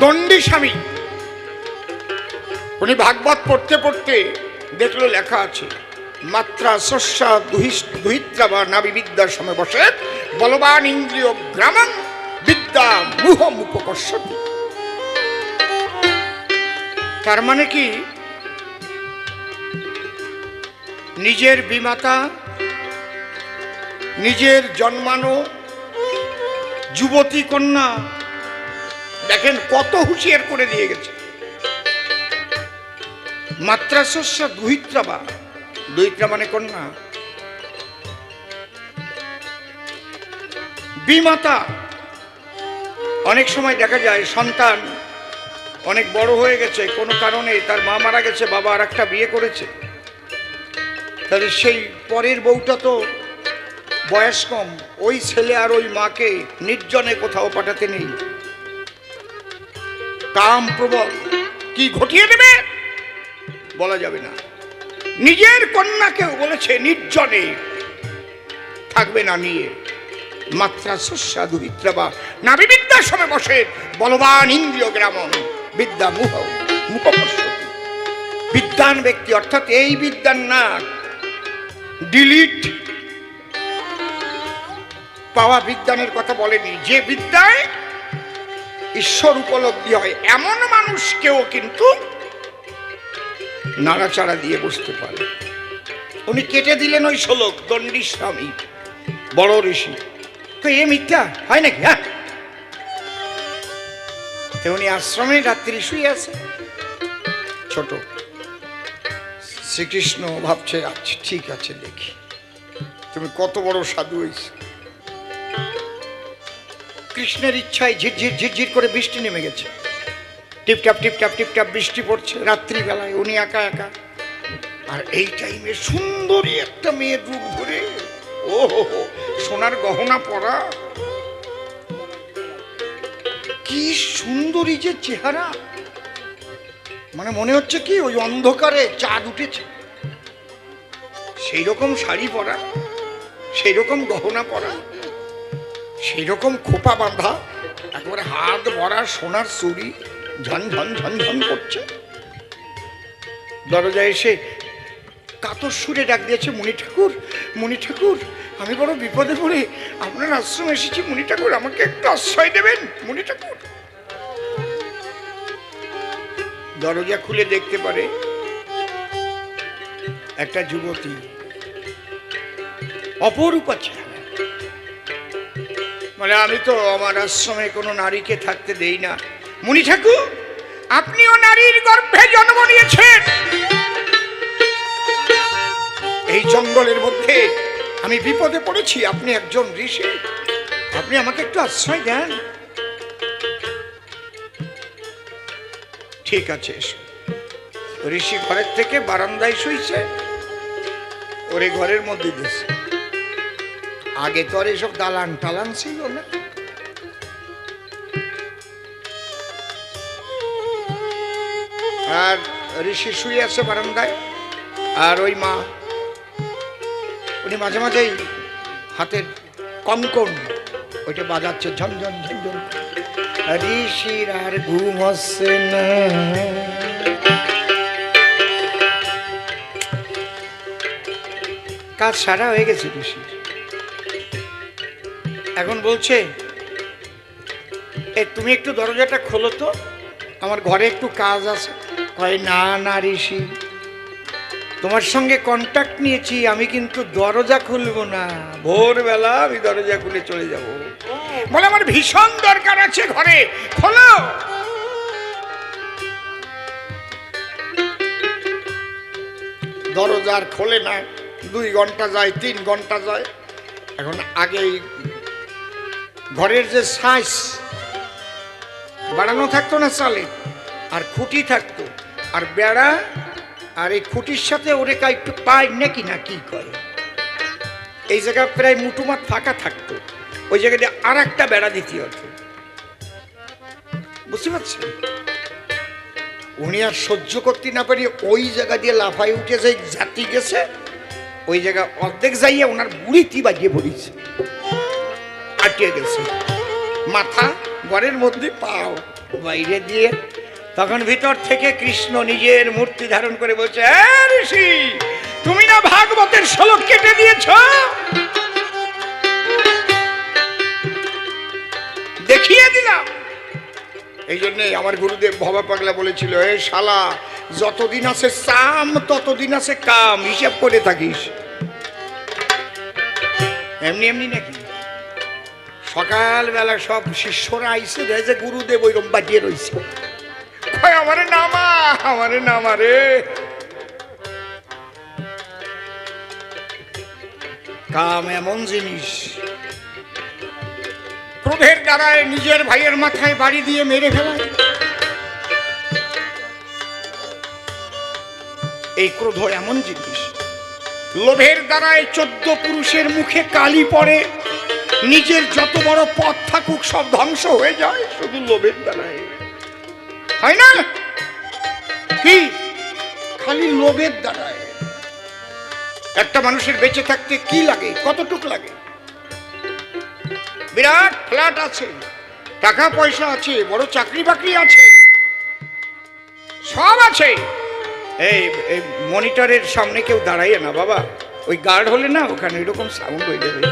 দণ্ডী স্বামী। উনি ভাগবত পড়তে পড়তে দেখল লেখা আছে, মাত্রা শস্যা দুহিত্রা বা নাবি বিদ্যার সময় বসে, বলবান ইন্দ্রিয় গ্রামং বিদ্যা মুহ মুপকর্ষতি। তার মানে কি? নিজের বিমাতা, নিজের জন্মানো যুবতী কন্যা দেখেন কত হুঁশিয়ার করে দিয়ে গেছে। মাত্রা শস্য দুহিত্রা বা দুহিত্রা মানে কন্যা। বিমাতা। অনেক সময় দেখা যায় সন্তান অনেক বড় হয়ে গেছে, কোনো কারণে তার মা মারা গেছে, বাবা আর একটা বিয়ে করেছে। তাহলে সেই পরের বউটা তো বয়স কম, ওই ছেলে আর ওই মাকে নির্জনে কোথাও পাঠাতে নেই। কাম প্রবল। কি ঘটিয়ে দেবে? বলা যাবে না। নিজের কন্যাকেও বলেছে, নির্জনে। থাকবে না নিয়ে। মাত্রা সুস্বাদু বিদ্যা বা নাবি বিদ্যার সময় বসে। বলবান ইন্দ্রিয় গ্রামন বিদ্যা মুহ মুখপর্ষতি বিদ্যান ব্যক্তি অর্থাৎ এই বিদ্যান না ডিলিট। পাওয়া বিজ্ঞানের কথা বলেনি। যে বিদ্যায় ঈশ্বর উপলব্ধি হয়, এমন মানুষকেও কিন্তু নাড়াচাড়া দিয়ে বসতে পারে। উনি কেটে দিলেন ওই শ্লোক, দণ্ডী স্বামী, বড় ঋষি। তো এ মিথ্যা? হয় নাকি? হ্যাঁ। উনি আশ্রমে রাত্রি শুয়ে আছে ছোট। শ্রীকৃষ্ণ ভাবছে আচ্ছা ঠিক আছে, দেখি। তুমি কত বড় সাধু হয়েছে কৃষ্ণের ইচ্ছায় ঝিরঝির ঝিরঝির করে বৃষ্টি নেমে গেছে। টিপটাপ টিপটাপ টিপটাপ বৃষ্টি পড়ছে রাত্রিবেলায়, উনি একা একা। আর এই টাইমে সুন্দরী একটা মেয়ের রূপ ধরে ও হো হো সোনার গহনা পরা। কি সুন্দরী যে চেহারা। মানে মনে হচ্ছে কি ওই অন্ধকারে চাঁদ উঠেছে। সেই রকম শাড়ি পরা সেই রকম গহনা পরা। সেই রকম খোপা বাঁধা, একেবারে হাত ভরা সোনার চুরি ঝন ঝন ঝন ঝন করছে। দরজা এসে কাতর সুরে ডাক দিয়েছে মণি ঠাকুর মণি ঠাকুর, আমি বড় বিপদে পড়ে, আপনার আশ্রম এসেছি মণি ঠাকুর, আমাকে একটু আশ্রয় দেবেন মণি ঠাকুর। দরজা খুলে দেখতে পারে একটা যুবতী, অপরূপা চেহারা মানে আমি তো আমার আশ্রমে কোনো নারীকে থাকতে দেই না। মুনি ঠাকুর, আপনিও নারীর গর্ভে জন্ম নিয়েছেন। এই জঙ্গলের মধ্যে আমি বিপদে পড়েছি, আপনি একজন ঋষি। আপনি আমাকে একটু আশ্রয় দেন। ঠিক আছে ঋষি ঘরের থেকে বারান্দায় শুইছে, ওরে ঘরের মধ্যে দিয়েছে আগে তো আর এসব দালান টালান ছিল না? আর ঋষি শুয়ে আছে বারান্দায়, আর ওই মা, উনি মাঝে মাঝেই হাতের কনকন ওইটা বাজাচ্ছে ঝনঝন ঝনঝন ঋষির আর ঘুম হচ্ছে না। কাজ সারা হয়ে গেছে ঋষির। এখন বলছে এ তুমি একটু দরজাটা খোলো তো। আমার ঘরে একটু কাজ আছে। কয় না না ঋষি। তোমার সঙ্গে কন্ট্যাক্ট নিয়েছি আমি কিন্তু দরজা খুলবো না। ভোরবেলা আমি দরজা খুলে চলে যাব। বলে আমার ভীষণ দরকার আছে ঘরে খোলো! দরজা আর খোলে না। দুই ঘণ্টা যায় তিন ঘণ্টা যায়। এখন আগেই ঘরের যে সাইজ বাড়ানো থাকতো না চালে, আর খুঁটি থাকতো। আর বেড়া, আর এই খুঁটির সাথে ওরে কা একটু পায় নাকি না, কি করে? এই জায়গা প্রায় মুটুমাত ফাঁকা থাকতো। ওই জায়গাতে আর একটা বেড়া দিতে হতো। বুঝতে পারছেন? উনি আর সহ্য করতে না পারি ওই জায়গা দিয়ে লাফাই উঠে যে জাতি গেছে, ওই জায়গা অর্ধেক যাইয়া ওনার বুড়িটি বাজিয়ে পড়িছে। আটকে গেছে। মাথা ঘরের মধ্যে পাও, বাইরে দিয়ে। তখন ভিতর থেকে কৃষ্ণ নিজের মূর্তি ধারণ করে বলছে "হ্যাঁ ঋষি, তুমি না ভাগবতের শ্লোক কেটে দিয়েছ? দেখিয়ে দিলাম। এই জন্যে আমার গুরুদেব ভবা পাগলা বলেছিল, এ শালা, যতদিন আছে সাম, ততদিন আছে কাম, হিসাব করে থাকিস। এমনি এমনি নাকি? সকালবেলা সব শিষ্যরা আইসে যে গুরুদেব ওইরকম বাজিয়ে রয়েছে আমারে নামা আমারে নামা কাম এমন জিনিস। ক্রোধের দ্বারায় নিজের ভাইয়ের মাথায় বাড়ি দিয়ে মেরে ফেলায় এই ক্রোধ এমন জিনিস। লোভের দ্বারায় চোদ্দ পুরুষের মুখে কালি পড়ে। নিজের যত বড় পথ থাকুক সব ধ্বংস হয়ে যায়, শুধু লোভের দ্বারায় হয় না? কি? খালি লোভের দ্বারায়। একটা মানুষের বেঁচে থাকতে কি লাগে? কতটুক লাগে? বিরাট ফ্ল্যাট আছে, টাকা পয়সা আছে, বড় চাকরি বাকরি আছে, সব আছে। এই এই মনিটরের সামনে কেউ দাঁড়াইয়ে না বাবা। ওই গার্ড হলে না, ওখানে এরকম সাউন্ড হয়ে যাবে।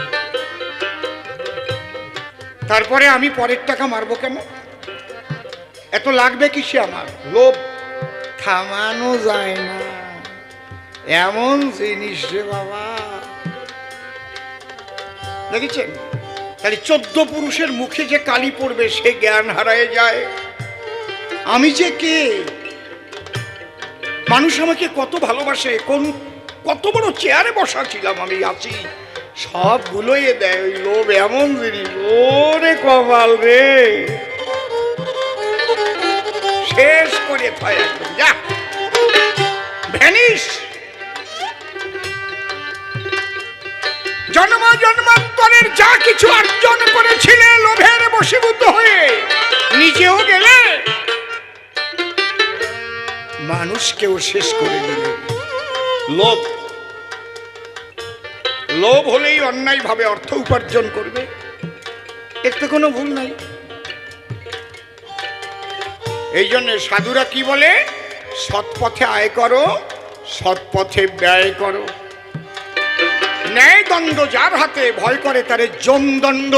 তারপরে আমি পরের টাকা মারবো কেন এত লাগবে কিসে আমার? লোভ থামানো যায় না। এমন জিনিস রে বাবা। দেখেছেন? তাহলে চোদ্দ পুরুষের মুখে যে কালি পড়বে, সে জ্ঞান হারায় যায়। আমি যে কে? মানুষ আমাকে কত ভালোবাসে, কোন, কত বড় চেয়ারে বসা ছিলাম আমি, আছি। সবগুলোই দেয়, ওই লোভ এমন জিনিস। ওরে কপাল রে। শেষ করে যা। জন্ম জন্মান্তরের যা কিছু অর্জন করেছিলে লোভের বশীভূত হয়ে, নিজেও গেলে মানুষকেও শেষ করে দিলে। লোভ লোভ হলেই অন্যায় ভাবে অর্থ উপার্জন করবে। এতে কোনো ভুল নাই। এই জন্য সাধুরা কি বলে? সৎপথে আয় করো, সৎপথে ব্যয় করো। ন্যায় দণ্ড যার হাতে ভয় করে তারে জম দণ্ড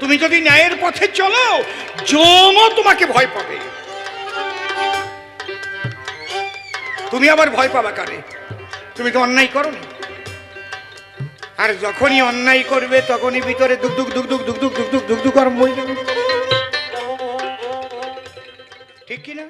তুমি যদি ন্যায়ের পথে চলো জমও তোমাকে ভয় পাবে। তুমি আবার ভয় পাবা কারে? তুমি তো অন্যায় করো নি। আর যখনই অন্যায় করবে তখনই ভিতরে দুক দুক দুক দুক দুক দুক দুক দুক দুক দুক আরম্ভ হয়ে যাবে ঠিক কিনা